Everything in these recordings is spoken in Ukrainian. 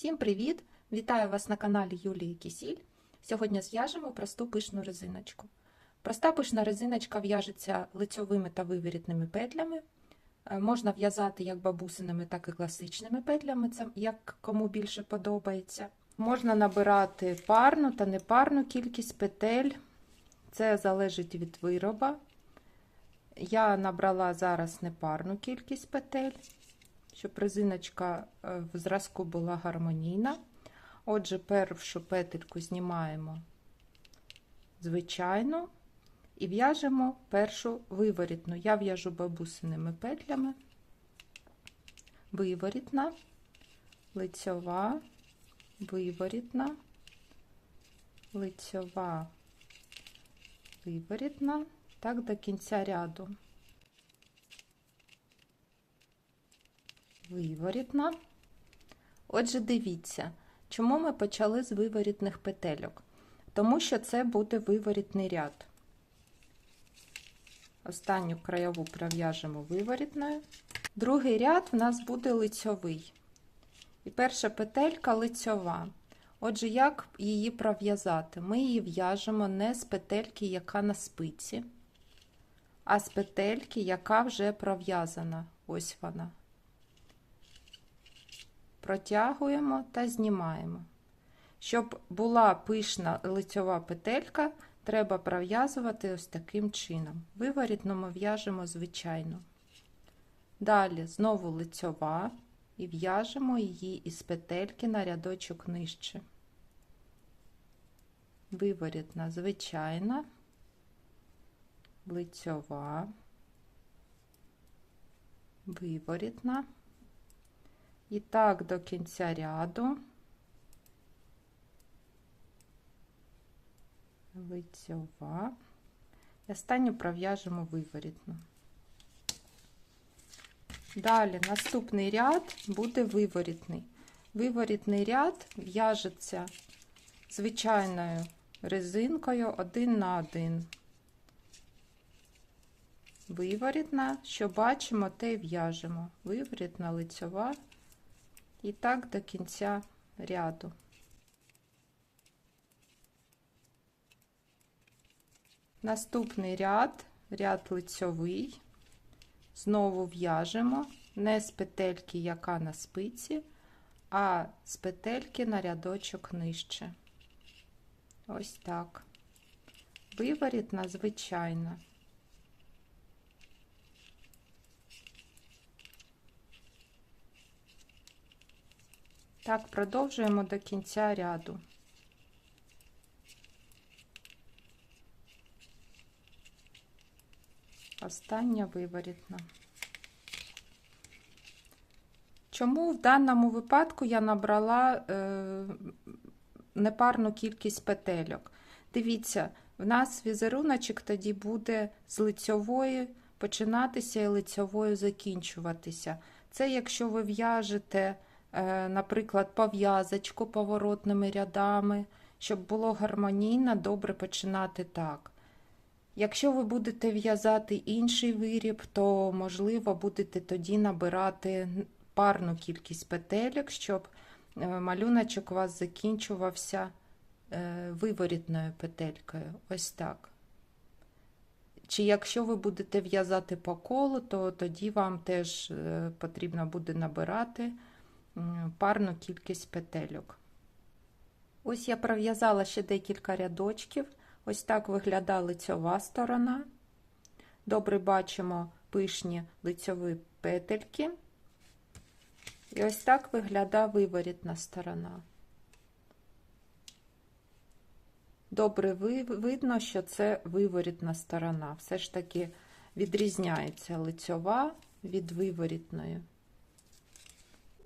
Всім привіт! Вітаю вас на каналі Юлії Кісіль. Сьогодні зв'яжемо просту пишну резиночку. Проста пишна резиночка в'яжеться лицьовими та виворітними петлями. Е, Можна в'язати як бабусиними, так і класичними петлями, це як кому більше подобається. Можна набирати парну та непарну кількість петель. Це залежить від вироба. Я набрала зараз непарну кількість петель щоб резиночка в зразку була гармонійна. Отже, першу петельку знімаємо звичайну і в'яжемо першу виворітну. Я в'яжу бабусиними петлями, виворітна, лицьова, виворітна, лицьова, виворітна, так до кінця ряду. Виворітна. Отже, дивіться, чому ми почали з виворітних петельок? Тому що це буде виворітний ряд. Останню краєву пров'яжемо виворітною. Другий ряд в нас буде лицьовий. І перша петелька лицьова. Отже, як її пров'язати? Ми її в'яжемо не з петельки, яка на спиці, а з петельки, яка вже пров'язана. Ось вона протягуємо та знімаємо. Щоб була пишна лицьова петелька, треба пров'язувати ось таким чином. Виворітно ми в'яжемо звичайно. Далі знову лицьова і в'яжемо її із петельки на рядочок нижче. Виворітна звичайна, лицьова, виворітна. І так до кінця ряду лицьова. І останню пров'яжемо виворітну. Далі наступний ряд буде виворітний. Виворітний ряд в'яжеться звичайною резинкою один на один. Виворітна, що бачимо, те й в'яжемо. Виворітна лицьова. І так до кінця ряду. Наступний ряд, ряд лицьовий, знову в'яжемо не з петельки, яка на спиці, а з петельки на рядочок нижче. Ось так. Виворітна звичайна. Так, продовжуємо до кінця ряду. Остання виворітна. Чому в даному випадку я набрала е, непарну кількість петельок? Дивіться, в нас візеруночок тоді буде з лицьової починатися і лицьовою закінчуватися. Це якщо ви в'яжете наприклад, пов'язочку поворотними рядами, щоб було гармонійно, добре починати так. Якщо ви будете в'язати інший виріб, то, можливо, будете тоді набирати парну кількість петелек, щоб е, малюночок у вас закінчувався е, виворітною петелькою. Ось так. Чи якщо ви будете в'язати по колу, то тоді вам теж потрібно буде набирати парну кількість петельок. Ось я пров'язала ще декілька рядочків. Ось так виглядає лицьова сторона. Добре бачимо пишні лицьові петельки. І ось так виглядає виворітна сторона. Добре видно, що це виворітна сторона. Все ж таки відрізняється лицьова від виворітної.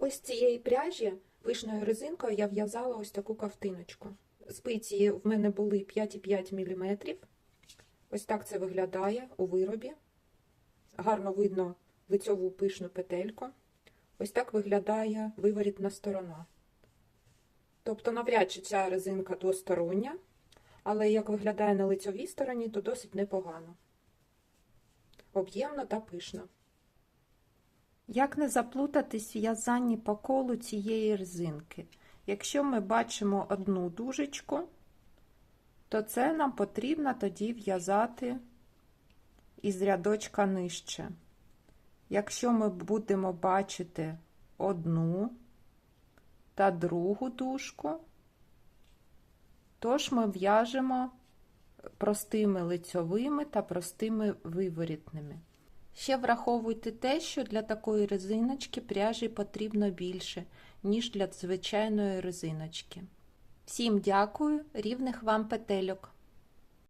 Ось цієї пряжі пишною резинкою я в'язала ось таку ковтиночку. Спиці в мене були 5,5 мм. Ось так це виглядає у виробі. Гарно видно лицьову пишну петельку. Ось так виглядає виворітна сторона. Тобто, навряд чи ця резинка двостороння, але як виглядає на лицьовій стороні, то досить непогано. Об'ємно та пишно. Як не заплутатись в в'язанні по колу цієї резинки? Якщо ми бачимо одну дужечку, то це нам потрібно тоді в'язати із рядочка нижче. Якщо ми будемо бачити одну та другу дужку, тож ми в'яжемо простими лицьовими та простими виворітними. Ще враховуйте те, що для такої резиночки пряжі потрібно більше, ніж для звичайної резиночки. Всім дякую, рівних вам петельок!